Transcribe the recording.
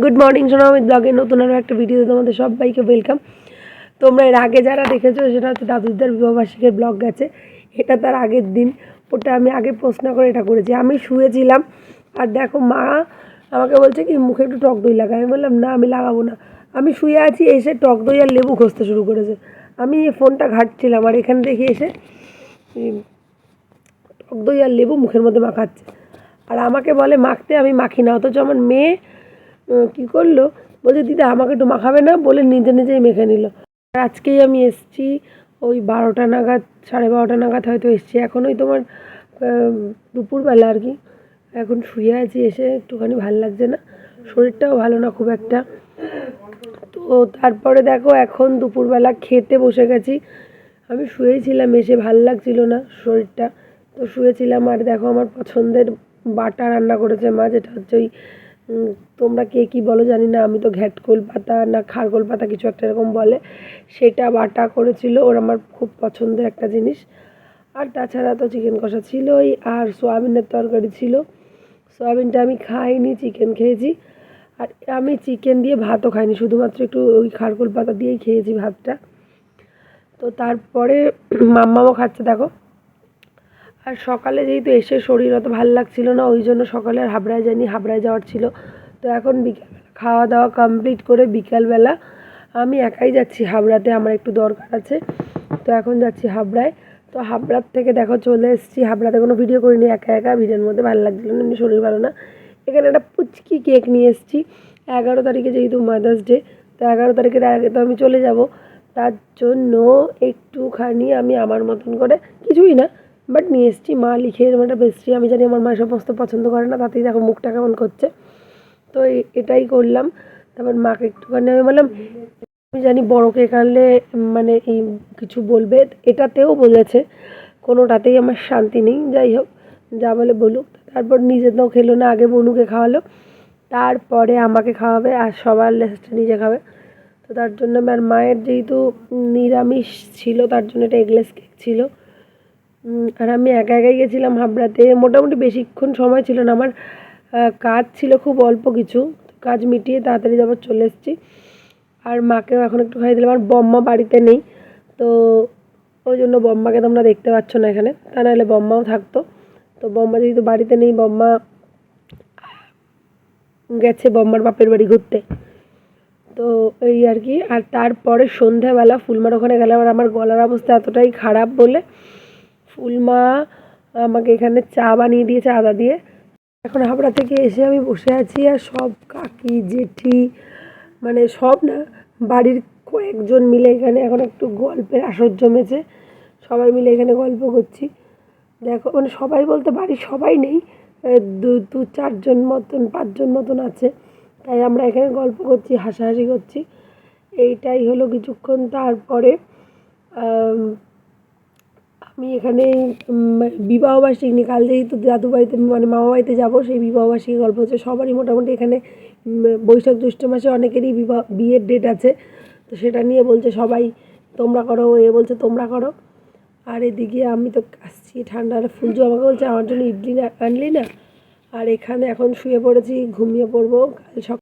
Good morning সোনামিত ব্লগে নতুন আরও একটা ভিডিওতে তোমাদের সবাইকে ওয়েলকাম তোমরা এর আগে যারা দেখেছ, সেটা হচ্ছে দাদুদার বিবাহবার্ষিকের ব্লগ গেছে এটা তার আগের দিন। ওটা আমি আগে প্রশ্ন করে এটা করেছি। আমি শুয়েছিলাম, আর দেখো মা আমাকে বলছে কি, মুখে একটু টক দই লাগা। আমি বললাম, না, আমি লাগাবো না। আমি শুয়ে আছি, এসে টক দই আর লেবু ঘষতে শুরু করেছে। আমি এই ফোনটা ঘাটছিলাম, আর এখানে দেখি এসে টক দই আর লেবু মুখের মধ্যে মাখাচ্ছে। আর আমাকে বলে, মাখতে আমি মাখি না। অথচ আমার মেয়ে কী করল? বলছে, দিদা, আমাকে একটু মাখাবে না? বলে নিজে নিজেই মেখে নিল। আর আজকেই আমি এসছি, ওই বারোটা নাগাদ, সাড়ে বারোটা নাগাদ হয়তো এসছি। এখন ওই তোমার দুপুরবেলা আর কি। এখন শুয়ে আছি এসে, একটুখানি ভালো লাগছে না। শরীরটাও ভালো না খুব একটা। তো তারপরে দেখো, এখন দুপুরবেলা খেতে বসে গেছি। আমি শুয়েছিলাম, এসে ভালো লাগছিল না শরীরটা। তো শুয়েছিলাম আর দেখো, আমার পছন্দের বাটা রান্না করেছে মা, যেটা হচ্ছে ওই তোমরা কে কী বলো জানি না, আমি তো ঘ্যাটকোল পাতা না খারগোল পাতা কিছু একটা এরকম বলে। সেটা বাটা করেছিল, ওর আমার খুব পছন্দের একটা জিনিস। আর তাছাড়া তো চিকেন কষা ছিলই, আর সোয়াবিনের তরকারি ছিল। সোয়াবিনটা আমি খাইনি চিকেন খেয়েছি। আর আমি চিকেন দিয়ে ভাতও খাইনি, শুধুমাত্র একটু ওই খারকোল পাতা দিয়েই খেয়েছি ভাতটা। তো তারপরে মাম্মামও খাচ্ছে, দেখো। আর সকালে যেহেতু এসে শরীর অত ভালো লাগছিল না, ওই জন্য সকালে আর হাবড়ায় যাইনি, হাবড়ায় যাওয়ার ছিল। তো এখন বিকেলবেলা খাওয়া দাওয়া কমপ্লিট করে বিকালবেলা আমি একাই যাচ্ছি হাবড়াতে, আমার একটু দরকার আছে। তো এখন যাচ্ছি হাবড়ায়। তো হাবড়ার থেকে দেখো চলে এসেছি, হাবড়াতে কোনো ভিডিও করিনি, একা একা ভিডিওর মধ্যে ভালো লাগছিল না, এমনি শরীর ভালো না। এখানে একটা পুচকি কেক নিয়ে এসেছি, এগারো তারিখে যেহেতু মাদার্স ডে তো এগারো তারিখের আগে তো আমি চলে যাব। তার জন্য একটুখানি আমি আমার মতন করে কিছুই না বাট নিয়ে এসেছি মা লিখে এরকম একটা পেস্ট্রি আমি জানি আমার মা সমস্ত পছন্দ করে না, তাতেই দেখো মুখটা কেমন করছে। তো এটাই করলাম। তারপর মাকে একটুখানি আমি বললাম, আমি জানি বড় কেক আনলে মানে এই কিছু বলবে। এটাতেও বলেছে, কোনোটাতেই আমার শান্তি নেই। যাই হোক, যা বলে বলুক। তারপর নিজে তো খেলো না, আগে বনুকে খাওয়ালো। তারপরে আমাকে খাওয়াবে আর সবার লেসটা নিজে খাবে। তো তার জন্য আমার মায়ের যেহেতু নিরামিষ ছিল, তার জন্য এটা এগলেস কেক ছিল। আর আমি একা একাই গেছিলাম হাবড়াতে। মোটামুটি বেশিক্ষণ সময় ছিল না। আমার কাজ ছিল খুব অল্প কিছু। কাজ মিটিয়ে তাড়াতাড়ি যাবার চলে এসেছি। আর মাকেও এখন একটু খাইয়ে দিলাম। আর বম্মা বাড়িতে নেই। তো ওই জন্য বম্মাকে তোমরা দেখতে পাচ্ছ না এখানে। তা নাহলে বম্মাও থাকতো। তো বম্মা যেহেতু বাড়িতে নেই, বম্মা গেছে বম্মার বাপের বাড়ি ঘুরতে। তো এই আর কি। আর তারপরে সন্ধ্যাবেলা ফুলমার ওখানে গেলাম। আর আমার গলার অবস্থা এতটাই খারাপ বলে ফুলমা আমাকে এখানে চা বানিয়ে দিয়েছে, আদা দিয়ে। এখন হাবড়া থেকে এসে আমি বসে আছি আর সব কাকি, জেঠি মানে সব না, বাড়ির কয়েকজন মিলে এখানে এখন একটু গল্পের আসর জমেছে। সবাই মিলে এখানে গল্প করছি। দেখো মানে সবাই বলতে বাড়ির সবাই নেই দু দু, চারজন মতন, পাঁচজন মতন আছে। তাই আমরা এখানে গল্প করছি, হাসাহাসি করছি। এইটাই হলো কিছুক্ষণ তারপরে আম, এখানে বিবাহবার্ষিক নিয়ে কাল যেহেতু দাদু বাড়িতে মানে মামা বাড়িতে যাব সেই বিবাহবার্ষিকী গল্প হচ্ছে সবারই মোটামুটি এখানে বৈশাখ জ্যৈষ্ঠ মাসে অনেকেরই বিবাহ বিয়ের ডেট আছে। তো সেটা নিয়ে বলছে সবাই তোমরা করো। এ বলছে তোমরা করো। আর এদিকে আমি তো আসছি ঠান্ডার ফুলজু আমাকে বলছে আমার জন্য ইডলি আনলি না? আর এখানে এখন শুয়ে পড়েছি ঘুমিয়ে পড়ব কাল সকাল